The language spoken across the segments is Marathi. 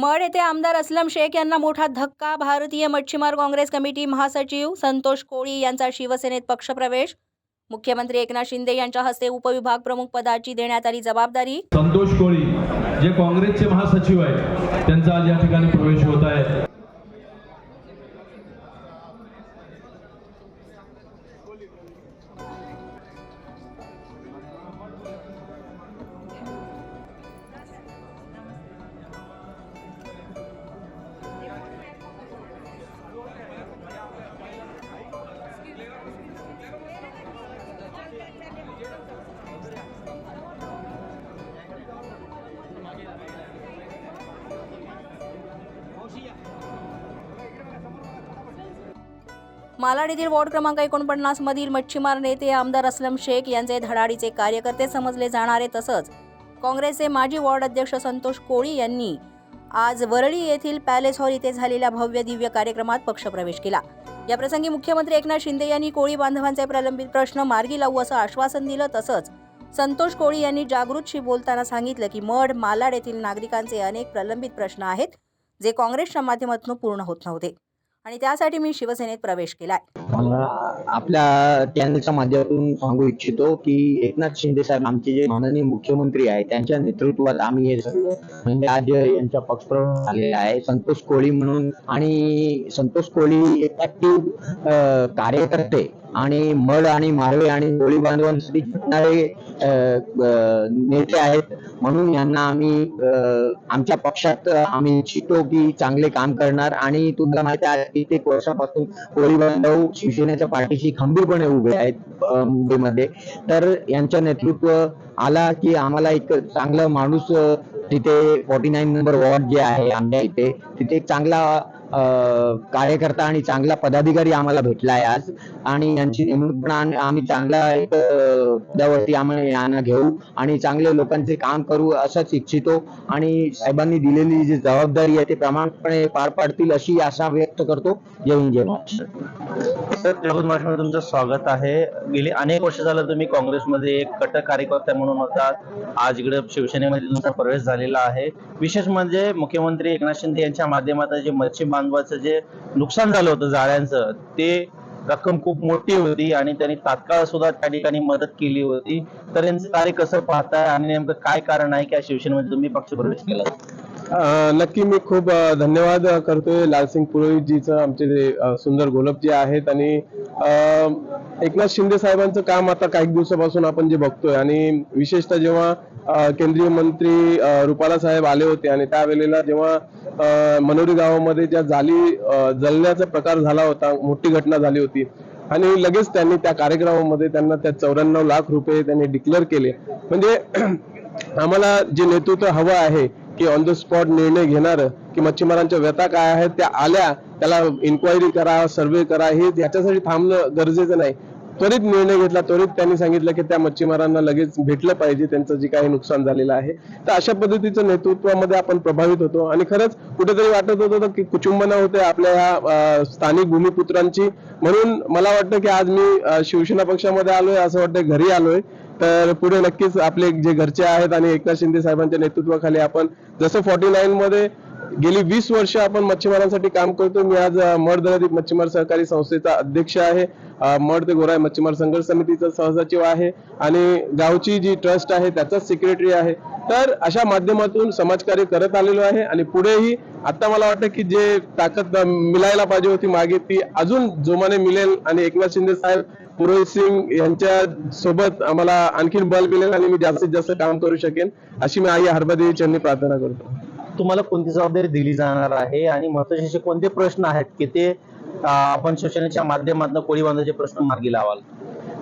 मड येथे आमदार असलम शेख यांना मोठा धक्का भारतीय मच्छीमार काँग्रेस कमिटी महासचिव संतोष कोळी यांचा शिवसेनेत पक्षप्रवेश. मुख्यमंत्री एकनाथ शिंदे यांच्या हस्ते उपविभाग प्रमुख पदाची देण्यात आली जबाबदारी. संतोष कोळी जे काँग्रेसचे महासचिव आहेत त्यांचा आज या ठिकाणी प्रवेश होत आहे. मालाड येथील वॉर्ड क्रमांक एकोणपन्नास मधील मच्छीमार नेते आमदार असलम शेख यांचे धडाडीचे कार्यकर्ते समजले जाणारे तसंच काँग्रेसचे माजी वॉर्ड अध्यक्ष संतोष कोळी यांनी आज वरळी येथील पॅलेस हॉल इथे झालेल्या भव्य दिव्य कार्यक्रमात पक्षप्रवेश केला. याप्रसंगी मुख्यमंत्री एकनाथ शिंदे यांनी कोळी बांधवांचे प्रलंबित प्रश्न मार्गी लावू असं आश्वासन दिलं तसंच संतोष कोळी यांनी जागृतशी बोलताना सांगितलं की मढ मालाड येथील नागरिकांचे अनेक प्रलंबित प्रश्न आहेत जे काँग्रेसच्या माध्यमातून पूर्ण होत नव्हते. आणि त्यासाठी मी शिवसेनेत प्रवेश केलाय. आपल्या चॅनलच्या माध्यमातून सांगू इच्छितो की एकनाथ शिंदे साहेब आमचे जे माननीय मुख्यमंत्री आहे त्यांच्या नेतृत्वात आम्ही हे सर्व म्हणजे आज यांच्या पक्षप्रमुख झालेले आहे संतोष कोळी म्हणून. आणि संतोष कोळी एक ऍक्टिव्ह कार्यकर्ते आणि मड आणि मारवे आणि गोळी बांधवांसाठी झटणारे नेते आहेत. म्हणून यांना आम्ही आमच्या पक्षात आम्ही इच्छितो की चांगले काम करणार. आणि तुम्हाला माहिती आहे कित्येक वर्षापासून कोळी बांधव शिवसेनेच्या पाठीशी खंबीरपणे उभे आहेत मुंबईमध्ये. तर यांचं नेतृत्व आला की आम्हाला एक चांगला माणूस तिथे फोर्टी नाईन नंबर वॉर्ड जे आहे आमच्या इथे तिथे एक चांगला कार्यकर्ता आणि चांगला पदाधिकारी आम्हाला भेटला आहे आज. आणि यांची नेमणूक पण आम्ही चांगला एक पदावरती आम्ही यांना घेऊ आणि चांगले लोकांचे काम करू असंच इच्छितो. आणि साहेबांनी दिलेली जी जबाबदारी आहे ते प्रमाणपणे पार पाडतील अशी आशा व्यक्त करतो. जय हिंद जय महाराष्ट्र. सर तुमचं स्वागत आहे. गेली अनेक वर्ष झालं तुम्ही काँग्रेसमध्ये एक कटक कार्यकर्ता म्हणून होता. आज इकडे शिवसेनेमध्ये तुमचा प्रवेश झालेला आहे. विशेष म्हणजे मुख्यमंत्री एकनाथ शिंदे यांच्या माध्यमातून जे मच्छी मानवाचं जे नुकसान झालं होतं जाळ्यांचं ते रक्कम खूप मोठी होती आणि त्यांनी तात्काळ सुद्धा त्या ठिकाणी मदत केली होती. तर यांचं कार्य कसं पाहताय आणि नेमकं काय कारण आहे की शिवसेनेमध्ये तुम्ही पक्ष प्रवेश केला? नक्की मी खूप धन्यवाद करतोय लालसिंग पुरोहितजीचं आमचे जे सुंदर गोलब जे आहेत आणि एकनाथ शिंदे साहेबांचं काम आता काही दिवसापासून आपण जे बघतोय आणि विशेषतः जेव्हा केंद्रीय मंत्री रुपाला साहेब आले होते आणि त्यावेळेला जेव्हा मनोरी गावामध्ये ज्या जाली जलण्याचा जळण्याचा प्रकार झाला होता मोठी घटना झाली होती. आणि लगेच त्यांनी त्या कार्यक्रमामध्ये त्यांना त्या चौऱ्याण्णव लाख रुपये त्यांनी डिक्लेअर केले. म्हणजे आम्हाला जे नेतृत्व हवं आहे की ऑन द स्पॉट निर्णय घेणार की मच्छीमारांच्या व्यथा काय आहेत त्या आल्या त्याला इन्क्वायरी करा सर्वे करा हे याच्यासाठी थांबणं गरजेचं नाही. त्वरित निर्णय घेतला त्वरित त्यांनी सांगितलं की त्या मच्छीमारांना लगेच भेटलं पाहिजे त्यांचं जे काही नुकसान झालेलं आहे. तर अशा पद्धतीचं नेतृत्वामध्ये आपण प्रभावित होतो. आणि खरंच कुठेतरी वाटत होतं की कुचुंबना होते आपल्या ह्या स्थानिक भूमिपुत्रांची. म्हणून मला वाटतं की आज मी शिवसेना पक्षामध्ये आलोय असं वाटतं घरी आलोय. तर पुढे नक्कीच आपले जे घरचे आहेत आणि एकनाथ शिंदे साहेबांच्या नेतृत्वाखाली आपण जसं फॉर्टी नाईन मध्ये गेली वीस वर्ष आपण मच्छीमारांसाठी काम करतो मी आज अं, मड मच्छीमार सहकारी संस्थेचा अध्यक्ष आहे. मड ते गोराय मच्छीमार संघर्ष समितीचा सहसचिव आहे आणि गावची जी ट्रस्ट आहे त्याचाच सेक्रेटरी आहे. तर अशा माध्यमातून समाजकार्य करत आलेलो आहे आणि पुढेही आता मला वाटतं की जे ताकद मिळायला पाहिजे होती मागे ती अजून जोमाने मिळेल आणि एकनाथ शिंदे साहेब पुरोहित सिंग यांच्या सोबत आम्हाला आणखीन बल मिळेल आणि मी जास्तीत जास्त काम करू शकेन अशी मी आई हरबादेवी चरणी प्रार्थना करतो. तुम्हाला कोणती जबाबदारी दिली जाणार आहे? आणि महत्त्वाचे असे कोणते प्रश्न आहेत की ते आपण शोषणाच्या माध्यमातून कोळी बांधवाचे प्रश्न मार्गी लावाल.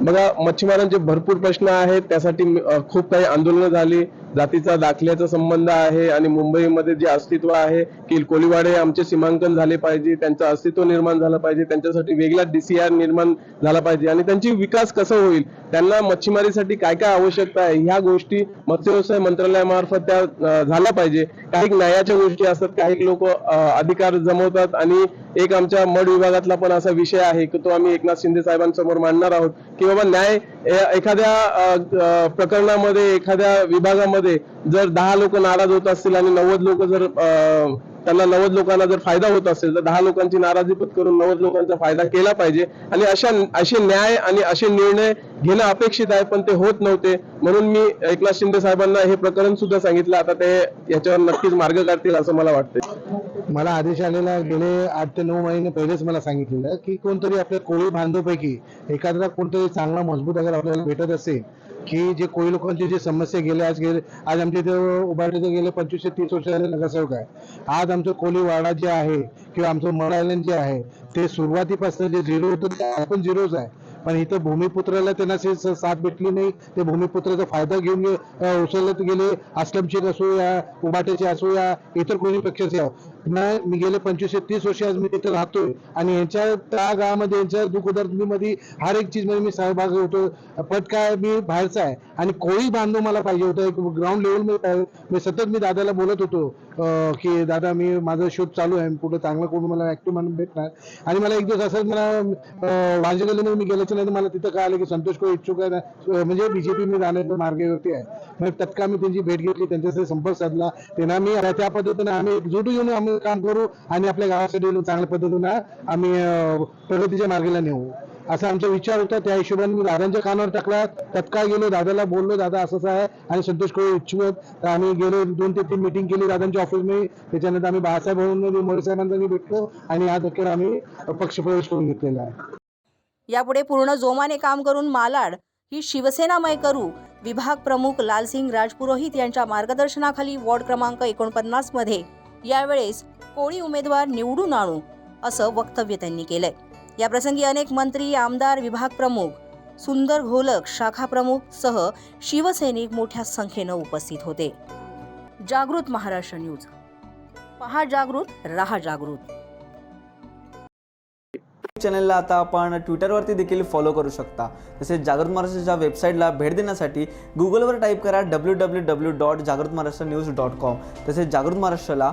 बघा मच्छीमारांचे भरपूर प्रश्न आहेत. त्यासाठी खूप काही आंदोलनं झाली. जातीचा दाखल्याचा संबंध आहे आणि मुंबईमध्ये जे अस्तित्व आहे की कोळीवाडे आमचे सीमांकन झाले पाहिजे त्यांचं अस्तित्व निर्माण झालं पाहिजे त्यांच्यासाठी वेगळा डीसीआर निर्माण झाला पाहिजे आणि त्यांची विकास कसं होईल त्यांना मच्छीमारीसाठी काय काय आवश्यकता आहे ह्या गोष्टी मत्स्यव्यवसाय मंत्रालयामार्फत त्या झाल्या पाहिजे. काही न्यायाच्या गोष्टी असतात काही लोक अधिकार जमवतात आणि एक आमच्या मड विभागातला पण असा विषय आहे की तो आम्ही एकनाथ शिंदे साहेबांसमोर मांडणार आहोत की बाबा न्याय एखाद्या प्रकरणामध्ये एखाद्या विभागामध्ये मध्ये जर दहा लोक नाराज होत असतील आणि नव्वद लोक जर त्यांना नव्वद लोकांना जर फायदा होत असेल तर दहा लोकांची नाराजी पत्करून नव्वद लोकांचा फायदा केला पाहिजे. आणि अशा असे न्याय आणि असे निर्णय घेणं अपेक्षित आहे पण ते होत नव्हते. म्हणून मी एकनाथ शिंदे साहेबांना हे प्रकरण सुद्धा सांगितलं. आता ते याच्यावर नक्कीच मार्ग काढतील असं मला वाटतंय. मला आदेश आलेला गेले आठ ते नऊ महिने पहिलेच मला सांगितलेलं की कोणतरी आपल्या कोळी बांधवपैकी एखादा कोणतरी चांगला मजबूत अगर आपल्याला भेटत असेल की जे कोळी लोकांची जे समस्या गेले आज गेले आज आमच्या इथे उभारले गेले पंचवीसशे तीस वर्ष झाले नगरसेवक आहे आज आमचं कोळी वाडा जे आहे किंवा आमचं मड आयलंड जे आहे ते सुरुवातीपासून जे झिरो होतं ते आपण पण झिरोच आहे पण इथं भूमिपुत्राला त्यांना साथ भेटली नाही ते भूमिपुत्राचा फायदा घेऊन उचलत गेले आश्रमचे असो या उबाट्याचे असो या इतर कोणी पक्षाचे असो. मी गेले पंचवीसशे तीस वर्ष आज मी तिथे राहतोय. आणि यांच्या त्या गावामध्ये यांच्या दुखदर्दीमध्ये हर एक चीजमध्ये मी सहभागी होतो. पट काय मी बाहेरचा आहे. आणि कोळी बांधव मला पाहिजे होतं. एक ग्राउंड लेवलमध्ये मी सतत मी दादाला बोलत होतो. की दादा मी माझा शोध चालू आहे. पुढे चांगलं कोण मला ऍक्टिव्ह म्हणून भेटणार? आणि मला एक दिवस असं मला वांजगलीमध्ये मी गेल्याच्या नाही मला तिथं कळालं की संतोष को इच्छुक आहे. म्हणजे बीजेपी मी जाण्याच्या मार्गावरती आहे. मग तत्काळ मी त्यांची भेट घेतली त्यांच्याशी संपर्क साधला. त्यांना मी त्या पद्धतीने आम्ही एकजूट येऊन आम्ही काम करू आणि आपल्या गावासाठी चांगल्या पद्धतीनं आम्ही प्रगतीच्या मार्गाला नेऊ. असा आमचा विचार होता. त्या हिशोबाने मी दादांच्या कानावर टाकला. तत्काळ गेलो दादाला बोललो दादा असंच आहे. आणि संतोष कोळी इच्छुक तर आम्ही गेलो दोन ते तीन मिटिंग केली दादांच्या ऑफिसमध्ये त्याच्यानंतर आम्ही बाळासाहेब म्हणून मोरे मी भेटलो आणि आज अखेर आम्ही पक्षप्रवेश करून घेतलेला आहे. यापुढे पूर्ण जोमाने काम करून मालाड ही शिवसेनामय करू विभाग प्रमुख लालसिंग राजपुरोहित यांच्या मार्गदर्शनाखाली वॉर्ड क्रमांक एकोणपन्नासमध्ये. यावेळेस कोळी उमेदवार निवडून आणू असं वक्तव्य त्यांनी केलंय. याप्रसंगी अनेक मंत्री आमदार विभाग प्रमुख सुंदर घोलक शाखा प्रमुख सह शिवसैनिक मोठ्या संख्येनं उपस्थित होते. जागृत महाराष्ट्र न्यूज. पहा जागृत राहा जागृत. चॅनलला आता आपण ट्विटरवरती देखील फॉलो करू शकता. तसेच जागृत महाराष्ट्राच्या वेबसाईटला भेट देण्यासाठी गुगलवर टाईप करा डब्ल्यू डब्ल्यू डब्ल्यू डॉट जागृत महाराष्ट्र न्यूज डॉट कॉम तसेच जागृत महाराष्ट्राला